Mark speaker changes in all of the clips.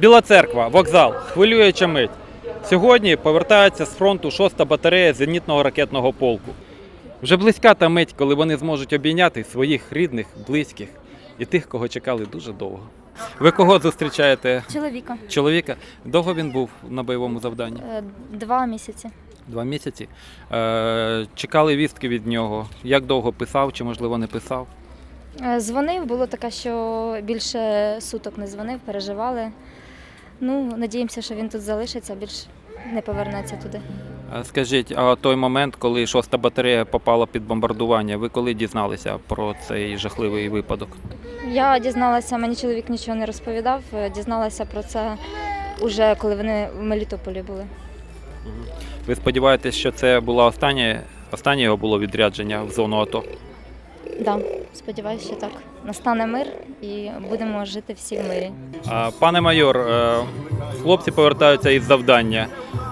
Speaker 1: Біла церква, вокзал, хвилююча мить. Сьогодні повертається з фронту 6-та батарея зенітного ракетного полку. Вже близька та мить, коли вони зможуть обійняти своїх рідних, близьких і тих, кого чекали дуже довго. Ви кого зустрічаєте?
Speaker 2: Чоловіка
Speaker 1: Чоловіка? Довго він був на бойовому завданні?
Speaker 2: Е, два місяці.
Speaker 1: Два місяці. Е, чекали вістки від нього. Як довго писав, чи можливо не писав?
Speaker 2: Е, Дзвонив, було таке, що більше суток не дзвонив, переживали. Ну, надіємося, що він тут залишиться, більш не повернеться туди.
Speaker 1: Скажіть, а той момент, коли шоста батарея попала під бомбардування, ви коли дізналися про цей жахливий випадок?
Speaker 2: Я дізналася, мені чоловік нічого не розповідав. е, Дізналася про це уже коли вони в Мелітополі були.
Speaker 1: Ви сподіваєтесь, що це було останнє, останнє його було відрядження в зону АТО?
Speaker 2: Да, сподіваюся, що так. Настане мир і будемо жити всі в мирі.
Speaker 1: А, Пане майор, е, хлопці повертаються із завдання.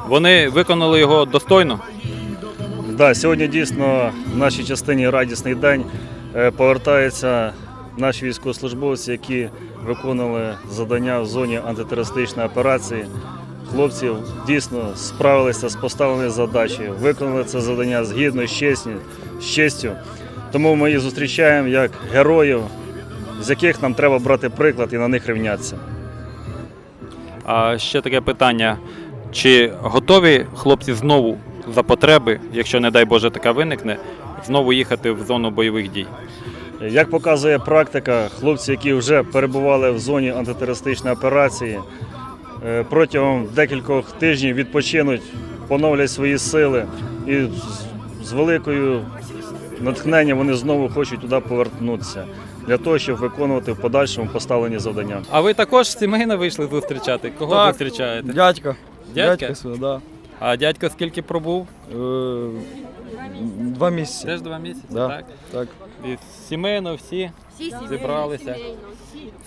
Speaker 1: Вони виконали його достойно.
Speaker 3: Да, сьогодні дійсно в нашій частині радісний день. Е, Повертаються наші військовослужбовці, які виконували завдання в зоні антитерористичної операції. Хлопці дійсно справилися з поставленою задачею, виконали це завдання з гідною з честю, з честю. Тому ми їх зустрічаємо як героїв, з яких нам треба брати приклад і на них рівнятися.
Speaker 1: А ще таке питання: чи готові хлопці знову за потреби, якщо не дай Боже така виникне, знову їхати в зону бойових дій?
Speaker 3: Як показує практика, хлопці, які вже перебували в зоні антитерористичної операції, е, протягом декількох тижнів відпочинуть, поновлять свої сили і з- з великою натхненням вони знову хочуть туди повернутися для того, щоб виконувати в подальшому поставлені завдання.
Speaker 1: А ви також сімейно вийшли зустрічати? Кого
Speaker 4: Так.
Speaker 1: зустрічаєте?
Speaker 4: Дядька.
Speaker 1: Дядька?
Speaker 4: свого, да.
Speaker 1: А дядько скільки пробув?
Speaker 4: Е, Два місяці.
Speaker 1: Теж два місяці,
Speaker 4: Да.
Speaker 1: так?
Speaker 4: Так.
Speaker 1: І сімейно всі
Speaker 5: Всі
Speaker 1: зібралися.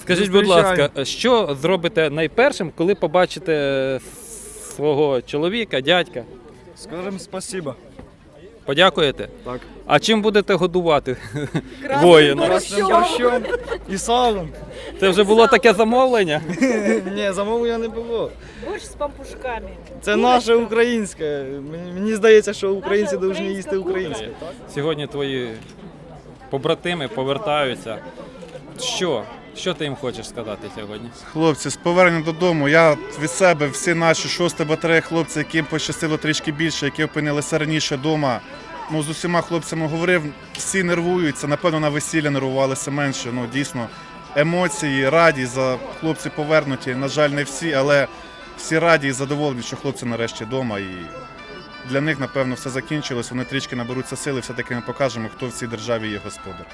Speaker 1: Скажіть, будь ласка, що зробите найпершим, коли побачите свого чоловіка, дядька?
Speaker 4: Скажемо спасибо.
Speaker 1: Подякуєте?
Speaker 4: Так.
Speaker 1: А чим будете годувати воїна?
Speaker 4: Красним борщом і салом.
Speaker 1: Це вже було таке замовлення.
Speaker 4: Ні, замовлення не було.
Speaker 5: Борщ з пампушками.
Speaker 4: Це наше українське. Мені, мені здається, що українці
Speaker 5: Наша
Speaker 4: повинні їсти
Speaker 5: українська
Speaker 4: українське.
Speaker 1: Сьогодні твої побратими повертаються. Що? Що ти їм хочеш сказати сьогодні?
Speaker 6: Хлопці, з поверненням додому. Я від себе, всі наші шоста батарея хлопці, яким пощастило трішки більше, які опинилися раніше вдома. Ну, з усіма хлопцями говорив, всі нервуються, напевно, на весілля нервувалися менше. Ну, дійсно, емоції, радість за хлопці повернуті. На жаль, не всі, але всі раді і задоволені, що хлопці нарешті вдома. І для них, напевно, все закінчилось. Вони трішки наберуться сили, все-таки ми покажемо, хто в цій державі є господар.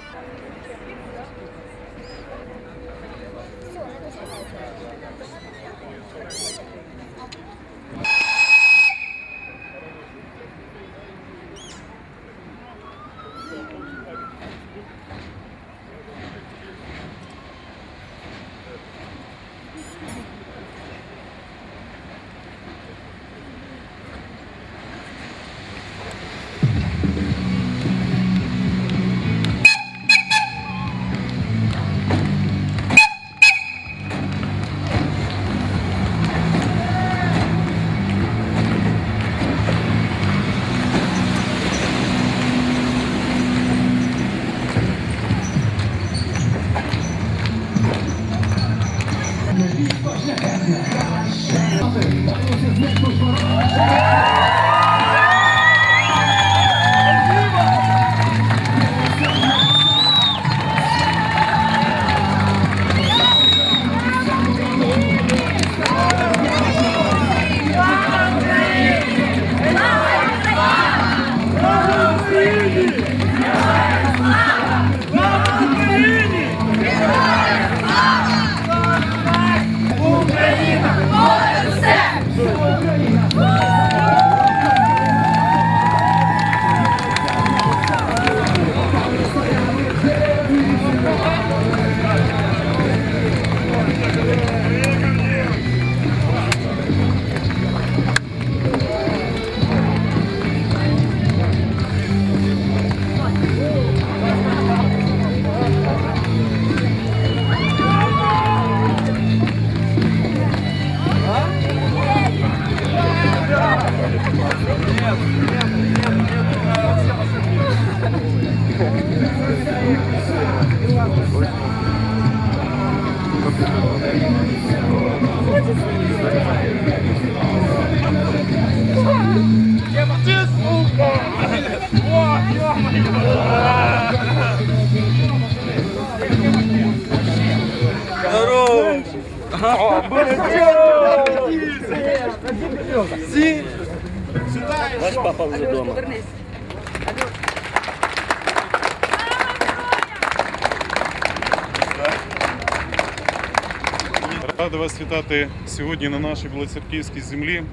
Speaker 5: Радий вас вітати сьогодні на нашій Білоцерківській землі.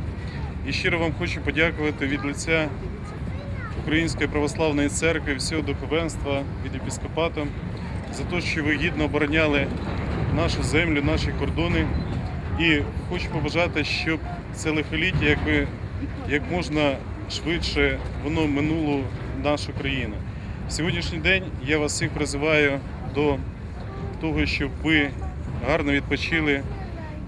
Speaker 5: І щиро вам хочу подякувати від лиця Української православної церкви, всього духовенства, від епіскопату за те, що ви гідно обороняли нашу землю, наші кордони. І хочу побажати, щоб це лихоліття, якби як можна швидше воно минуло нашу країну. В сьогоднішній день я вас всіх призиваю до того, щоб ви гарно відпочили,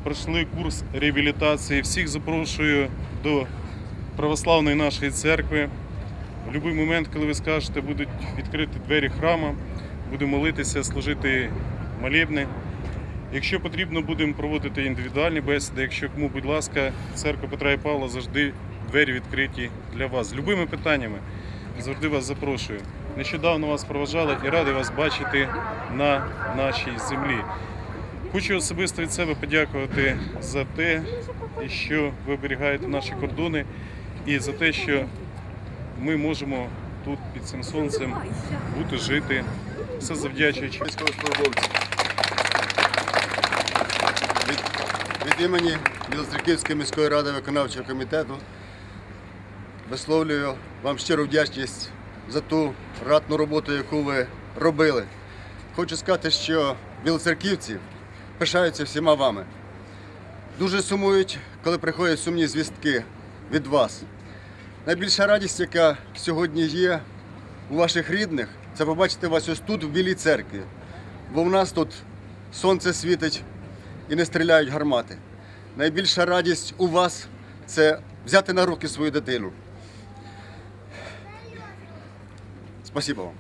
Speaker 5: пройшли курс реабілітації. Всіх запрошую до православної нашої церкви. В будь-який момент, коли ви скажете, будуть відкриті двері храму, будемо молитися, служити молебни. Якщо потрібно, будемо проводити індивідуальні бесіди. Якщо кому, будь ласка, церква Петра і Павла завжди двері відкриті для вас. З любими питаннями завжди вас запрошую. Нещодавно вас проважали і радий вас бачити на нашій землі. Хочу особисто від себе подякувати за те, що ви оберігаєте наші кордони, і за те, що ми можемо тут під цим сонцем бути, жити, все завдячуючи
Speaker 7: військовослужбовців. Від імені Білоцерківської міської ради виконавчого комітету висловлюю вам щиру вдячність за ту ратну роботу, яку ви робили. Хочу сказати, що білоцерківці пишаються всіма вами. Дуже сумують, коли приходять сумні звістки від вас. Найбільша радість, яка сьогодні є у ваших рідних, це побачити вас ось тут, в Білій церкві. Бо в нас тут сонце світить і не стріляють гармати. Найбільша радість у вас це взяти на руки свою дитину. Спасибо вам.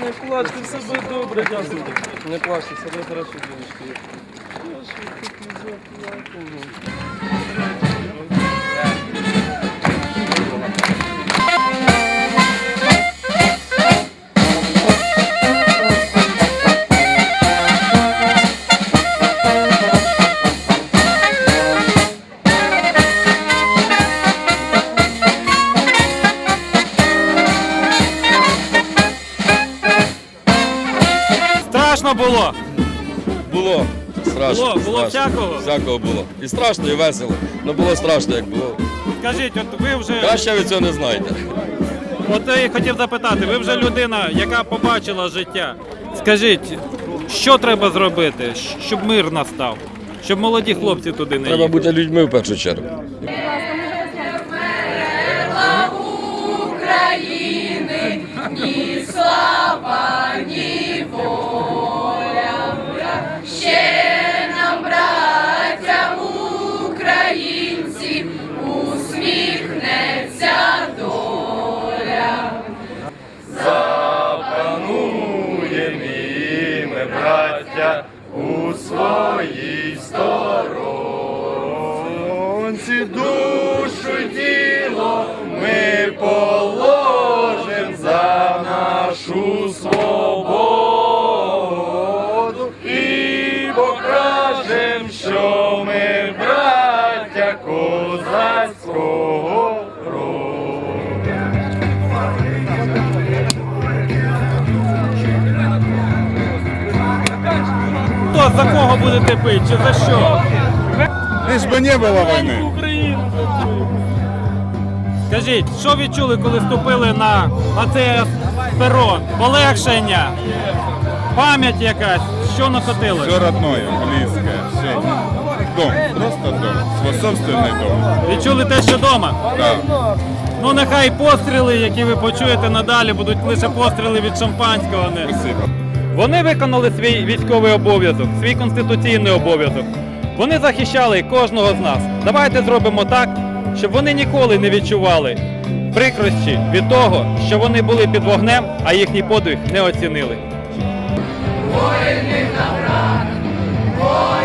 Speaker 8: Не плачте, все буде добре, дякую. Не плачте, все буде хорошо, дівчатки.
Speaker 1: Страшно було!
Speaker 9: Було страшно.
Speaker 1: Було, було
Speaker 9: страшно.
Speaker 1: всякого?
Speaker 9: Всякого було. І страшно, і весело. Ну було страшно, як було.
Speaker 1: Скажіть, от ви вже
Speaker 9: Краще ви цього не знаєте.
Speaker 1: от я хотів запитати, ви вже людина, яка побачила життя. Скажіть, що треба зробити, щоб мир настав, щоб молоді хлопці туди не
Speaker 9: Треба
Speaker 1: їхали?
Speaker 9: бути людьми в першу чергу.
Speaker 3: Свободу і покажем, що ми браття козацького роду.
Speaker 1: Хто за кого будете пити, чи за що?
Speaker 6: Лиш би не було війни.
Speaker 1: Скажіть, що відчули, коли вступили на, цей перон? Полегшення, пам'ять якась, що накотилось?
Speaker 6: Все родное, близкое, все. Дом, просто дом. Свой собственный дом.
Speaker 1: Відчули те, що вдома?
Speaker 6: Да.
Speaker 1: Ну нехай постріли, які ви почуєте надалі, будуть лише постріли від шампанського. а Не. Вони виконали свій військовий обов'язок, свій конституційний обов'язок. Вони захищали кожного з нас. Давайте зробимо так, щоб вони ніколи не відчували прикрощі від того, що вони були під вогнем, а їхній подвиг не оцінили.
Speaker 10: Воїни на світа,